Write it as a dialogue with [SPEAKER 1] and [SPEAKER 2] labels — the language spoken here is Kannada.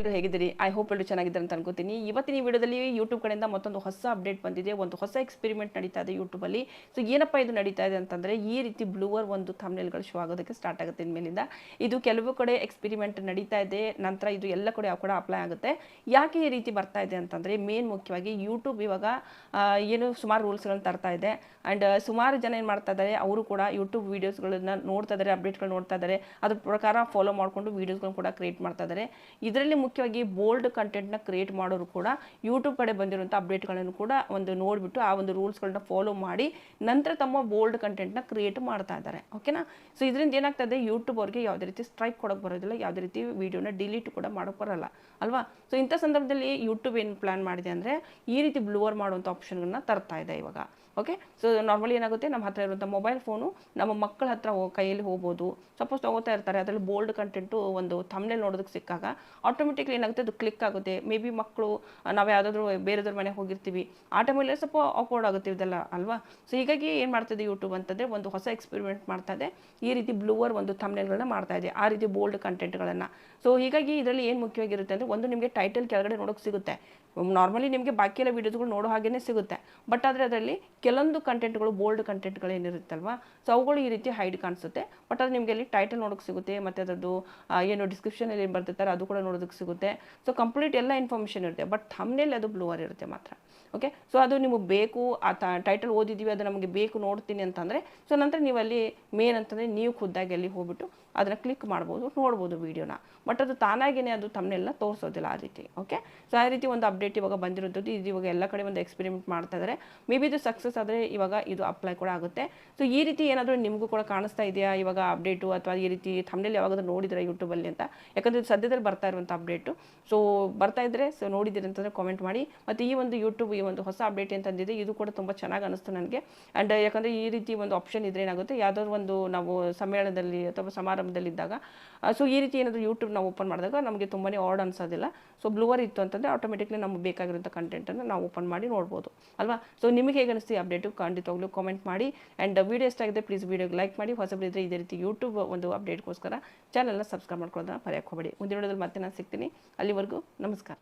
[SPEAKER 1] ಎಲ್ಲರೂ ಹೇಗಿದ್ದೀರಿ? ಐ ಹೋಪ್ ಎಲ್ಲರೂ ಚೆನ್ನಾಗಿದ್ದಾರೆ ಅಂತ ಅನ್ಕೋತೀನಿ. ಇವತ್ತಿನ ಈ ವಿಡಿಯೋದಲ್ಲಿ ಯೂಟ್ಯೂಬ್ ಕಡೆಯಿಂದ ಮತ್ತೊಂದು ಹೊಸ ಅಪ್ಡೇಟ್ ಬಂದಿದೆ. ಒಂದು ಹೊಸ ಎಕ್ಸ್ಪೆರಿಮೆಂಟ್ ನಡೀತಾ ಇದೆ ಯೂಟ್ಯೂಬಲ್ಲಿ ಸೊ ಏನಪ್ಪ ಇದು ನಡೀತಾ ಇದೆ ಅಂತಂದರೆ, ಈ ರೀತಿ ಬ್ಲೂವರ್ ಒಂದು ಥಮ್ನೆಲ್ಗಳು ಶೋ ಆಗೋದಕ್ಕೆ ಸ್ಟಾರ್ಟ್ ಆಗುತ್ತೆ ಇನ್ಮೇಲಿಂದ. ಇದು ಕೆಲವು ಕಡೆ ಎಕ್ಸ್ಪೆರಿಮೆಂಟ್ ನಡೀತಾ ಇದೆ. ನಂತರ ಇದು ಎಲ್ಲ ಕಡೆ ಕೂಡ ಅಪ್ಲೈ ಆಗುತ್ತೆ. ಯಾಕೆ ಈ ರೀತಿ ಬರ್ತಾ ಇದೆ ಅಂತಂದರೆ ಮೇನ್ ಮುಖ್ಯವಾಗಿ ಯೂಟ್ಯೂಬ್ ಇವಾಗ ಏನು ಸುಮಾರು ರೂಲ್ಸ್ಗಳನ್ನ ತರ್ತಾ ಇದೆ. ಆ್ಯಂಡ್ ಸುಮಾರು ಜನ ಏನು ಮಾಡ್ತಾ ಇದ್ದಾರೆ, ಅವರು ಕೂಡ ಯೂಟ್ಯೂಬ್ ವೀಡಿಯೋಸ್ಗಳನ್ನ ನೋಡ್ತಾ ಇದ್ದಾರೆ ಅಪ್ಡೇಟ್ಗಳು ನೋಡ್ತಾ ಇದ್ದಾರೆ. ಅದ್ರ ಪ್ರಕಾರ ಫಾಲೋ ಮಾಡಿಕೊಂಡು ವೀಡಿಯೋಸ್ಗಳನ್ನ ಕೂಡ ಕ್ರಿಯೇಟ್ ಮಾಡ್ತಾ ಇದ್ದಾರೆ. ಇದರಲ್ಲಿ ಮುಖ್ಯವಾಗಿ ಬೋಲ್ಡ್ ಕಂಟೆಂಟ್ನ ಕ್ರಿಯೇಟ್ ಮಾಡೋರು ಕೂಡ ಯೂಟ್ಯೂಬ್ ಕಡೆ ಬಂದಿರುವಂಥ ಅಪ್ಡೇಟ್ಗಳನ್ನು ಕೂಡ ಒಂದು ನೋಡಿಬಿಟ್ಟು ಆ ಒಂದು ರೂಲ್ಸ್ಗಳನ್ನ ಫಾಲೋ ಮಾಡಿ ನಂತರ ತಮ್ಮ ಬೋಲ್ಡ್ ಕಂಟೆಂಟ್ನ ಕ್ರಿಯೇಟ್ ಮಾಡ್ತಾ ಇದ್ದಾರೆ. ಓಕೆನಾ ಸೊ ಇದರಿಂದ ಏನಾಗ್ತದೆ? ಯೂಟ್ಯೂಬ್ ಅವ್ರಿಗೆ ಯಾವುದೇ ರೀತಿ ಸ್ಟ್ರೈಕ್ ಕೊಡೋಕೆ ಬರೋದಿಲ್ಲ, ಯಾವುದೇ ರೀತಿ ವೀಡಿಯೋನ ಡಿಲೀಟ್ ಕೂಡ ಮಾಡೋಕೆ ಬರಲ್ಲ. ಅಲ್ವಾ? ಸೊ ಇಂಥ ಸಂದರ್ಭದಲ್ಲಿ ಯೂಟ್ಯೂಬ್ ಏನು ಪ್ಲ್ಯಾನ್ ಮಾಡಿದೆ ಅಂದರೆ ಈ ರೀತಿ ಬ್ಲೂವರ್ ಮಾಡುವಂಥ ಆಪ್ಷನ್ಗಳನ್ನ ತರ್ತಾ ಇದೆ ಇವಾಗ. ಓಕೆ ಸೊ ನಾರ್ಮಲಿ ಏನಾಗುತ್ತೆ? ನಮ್ಮ ಹತ್ರ ಇರುವಂಥ ಮೊಬೈಲ್ ಫೋನು ನಮ್ಮ ಮಕ್ಕಳ ಹತ್ರ ಕೈಯಲ್ಲಿ ಹೋಗ್ಬೋದು. ಸಪೋಸ್ ತಗೋತಾ ಇರ್ತಾರೆ, ಅದರಲ್ಲಿ ಬೋಲ್ಡ್ ಕಂಟೆಂಟು ಒಂದು ಥಮ್ನೆಲ್ ನೋಡೋದಕ್ಕೆ ಸಿಕ್ಕಾಗ ಆಟೋಮೆಟಿಕ್ಲಿ ಏನಾಗುತ್ತೆ ಅದು ಕ್ಲಿಕ್ ಆಗುತ್ತೆ. ಮೇ ಬಿ ಮಕ್ಕಳು ನಾವು ಯಾವುದಾದ್ರೂ ಬೇರೆದವ್ರ ಮನೆಗೆ ಹೋಗಿರ್ತೀವಿ. ಆ ಟೈಮಲ್ಲಿ ಸ್ವಲ್ಪ ಆಕ್ವರ್ಡ್ ಆಗುತ್ತೆ ಇದೆಲ್ಲ ಅಲ್ವಾ? ಸೊ ಹೀಗಾಗಿ ಏನು ಮಾಡ್ತಿದೆ ಯೂಟ್ಯೂಬ್ ಅಂತಂದರೆ ಒಂದು ಹೊಸ ಎಕ್ಸ್ಪೆರಿಮೆಂಟ್ ಮಾಡ್ತಾ ಇದೆ ಈ ರೀತಿ ಬ್ಲೂವರ್ ಒಂದು ತಮ್ನೆಲ್ಗಳನ್ನ ಮಾಡ್ತಾ ಇದೆ ಆ ರೀತಿ ಬೋಲ್ಡ್ ಕಂಟೆಂಟ್ಗಳನ್ನು ಸೊ ಹೀಗಾಗಿ ಇದರಲ್ಲಿ ಏನು ಮುಖ್ಯವಾಗಿರುತ್ತೆ ಅಂದರೆ ಒಂದು ನಿಮಗೆ ಟೈಟಲ್ ಕೆಳಗಡೆ ನೋಡೋಕೆ ಸಿಗುತ್ತೆ. ನಾರ್ಮಲಿ ನಿಮಗೆ ಬಾಕಿ ಎಲ್ಲ ವೀಡಿಯೋಸ್ಗಳು ನೋಡೋ ಹಾಗೇ ಸಿಗುತ್ತೆ. ಬಟ್ ಆದರೆ ಅದರಲ್ಲಿ ಕೆಲವೊಂದು ಕಂಟೆಂಟ್ಗಳು ಬೋಲ್ಡ್ ಕಂಟೆಂಟ್ಗಳು ಏನಿರುತ್ತಲ್ವಾ? ಸೊ ಅವುಗಳು ಈ ರೀತಿ ಹೈಡ್ ಕಾಣಿಸುತ್ತೆ. ಬಟ್ ಅದು ನಿಮಗೆ ಅಲ್ಲಿ ಟೈಟಲ್ ನೋಡೋಕೆ ಸಿಗುತ್ತೆ, ಮತ್ತು ಅದರದ್ದು ಏನು ಡಿಸ್ಕ್ರಿಪ್ಷನಲ್ಲಿ ಏನು ಬರ್ತಿರ್ತಾರೆ ಅದು ಕೂಡ ನೋಡೋದಕ್ಕೆ ಸಿಗುತ್ತೆ. ಸೊ ಕಂಪ್ಲೀಟ್ ಎಲ್ಲ ಇನ್ಫಾರ್ಮೇಷನ್ ಇರುತ್ತೆ. ಬಟ್ ಥಮ್ನೇಲಿ ಅದು ಬ್ಲೂವರ್ ಇರುತ್ತೆ ಮಾತ್ರ. ಓಕೆ ಸೊ ಅದು ನಿಮಗೆ ಬೇಕು, ಆ ಟೈಟಲ್ ಓದಿದ್ದೀವಿ, ಅದು ನಮಗೆ ಬೇಕು ನೋಡ್ತೀನಿ ಅಂತಂದರೆ ಸೊ ನಂತರ ನೀವು ಅಲ್ಲಿ ಮೇನ್ ಅಂತಂದರೆ ನೀವು ಖುದ್ದಾಗಿ ಅಲ್ಲಿ ಹೋಗ್ಬಿಟ್ಟು ಅದನ್ನು ಕ್ಲಿಕ್ ಮಾಡ್ಬೋದು, ನೋಡ್ಬೋದು ವೀಡಿಯೋನ ಬಟ್ ಅದು ತಾನಾಗೇನೆ ಅದು ತಮ್ಮನೆಲ್ಲ ತೋರಿಸೋದಿಲ್ಲ ಆ ರೀತಿ. ಓಕೆ ಸೊ ಆ ರೀತಿ ಒಂದು ಅಪ್ಡೇಟ್ ಇವಾಗ ಬಂದಿರೋದು ಇದು ಇವಾಗ ಎಲ್ಲ ಕಡೆ ಒಂದು ಎಕ್ಸ್ಪೆರಿಮೆಂಟ್ ಮಾಡ್ತಾ ಇದ್ದಾರೆ ಮೇ ಬಿ ಇದು ಸಕ್ಸಸ್ ಆದರೆ ಇವಾಗ ಇದು ಅಪ್ಲೈ ಕೂಡ ಆಗುತ್ತೆ. ಸೊ ಈ ರೀತಿ ಏನಾದರೂ ನಿಮಗೂ ಕೂಡ ಕಾಣಿಸ್ತಾ ಇದೆಯಾ ಇವಾಗ ಅಪ್ಡೇಟು ಅಥವಾ ಈ ರೀತಿ ತಮ್ಮನೆಲ್ಲಿ ಯಾವಾಗಾದ್ರೂ ನೋಡಿದ್ರೆ ಯೂಟ್ಯೂಬಲ್ಲಿ ಅಂತ? ಯಾಕಂದರೆ ಸದ್ಯದಲ್ಲಿ ಬರ್ತಾ ಇರುವಂಥ ಅಪ್ಡೇಟು ಸೊ ಬರ್ತಾ ಇದ್ರೆ ಸೊ ನೋಡಿದ್ದೀರಿ ಅಂತಂದರೆ ಕಾಮೆಂಟ್ ಮಾಡಿ. ಮತ್ತು ಈ ಒಂದು ಯೂಟ್ಯೂಬ್ ಈ ಒಂದು ಹೊಸ ಅಪ್ಡೇಟ್ ಅಂತಂದಿದೆ ಇದು ಕೂಡ ತುಂಬ ಚೆನ್ನಾಗಿ ಅನಿಸ್ತು ನನಗೆ. ಆ್ಯಂಡ್ ಯಾಕಂದರೆ ಈ ರೀತಿ ಒಂದು ಆಪ್ಷನ್ ಇದ್ರೆ ಏನಾಗುತ್ತೆ, ಯಾವುದಾದ್ರು ಒಂದು ನಾವು ಸಮ್ಮೇಳನದಲ್ಲಿ ಅಥವಾ ಸಮಾರಂಭದಲ್ಲಿದ್ದಾಗ ಸೊ ಈ ರೀತಿ ಏನಾದರೂ ಯೂಟ್ಯೂಬ್ ನಾವು ಓಪನ್ ಮಾಡಿದಾಗ ನಮಗೆ ತುಂಬಾ ಆರ್ಡ್ ಅನ್ಸೋದಿಲ್ಲ. ಸೊ ಬ್ಲೂವರ್ ಇತ್ತು ಅಂತಂದರೆ ಆಟೋಮೆಟಿಕ್ಲಿ ನಮಗೆ ಬೇಕಾಗಿರೋಂಥ ಕಂಟೆಂಟನ್ನು ನಾವು ಓಪನ್ ಮಾಡಿ ನೋಡ್ಬೋದು. ಅಲ್ವಾ? ಸೊ ನಿಮಗೆ ಹೇಗೆ ಅನಿಸ್ತು ಅಪ್ಡೇಟು ಖಂಡಿತವಾಗ್ಲೂ ಕಾಮೆಂಟ್ ಮಾಡಿ. ಆ್ಯಂಡ್ ವಿಡಿಯೋ ಎಷ್ಟಾಗಿದೆ ಪ್ಲೀಸ್ ವೀಡಿಯೋಗೆ ಲೈಕ್ ಮಾಡಿ. ಹೊಸಬರಿದ್ರೆ ಇದೇ ರೀತಿ ಯೂಟ್ಯೂಬ್ ಒಂದು ಅಪ್ಡೇಟ್ಗೋಸ್ಕರ ಚಾನಲ್ನ ಸಬ್ಸ್ಕ್ರೈಬ್ ಮಾಡ್ಕೊಳ್ಳೋದನ್ನ ಮರೆಯೋಕೆ ಹೋಗಬೇಡಿ. ಮುಂದಿನ ಮತ್ತೆ ನಾನು ಸಿಗ್ತೀನಿ. ಅಲ್ಲಿವರೆಗೂ ನಮಸ್ಕಾರ.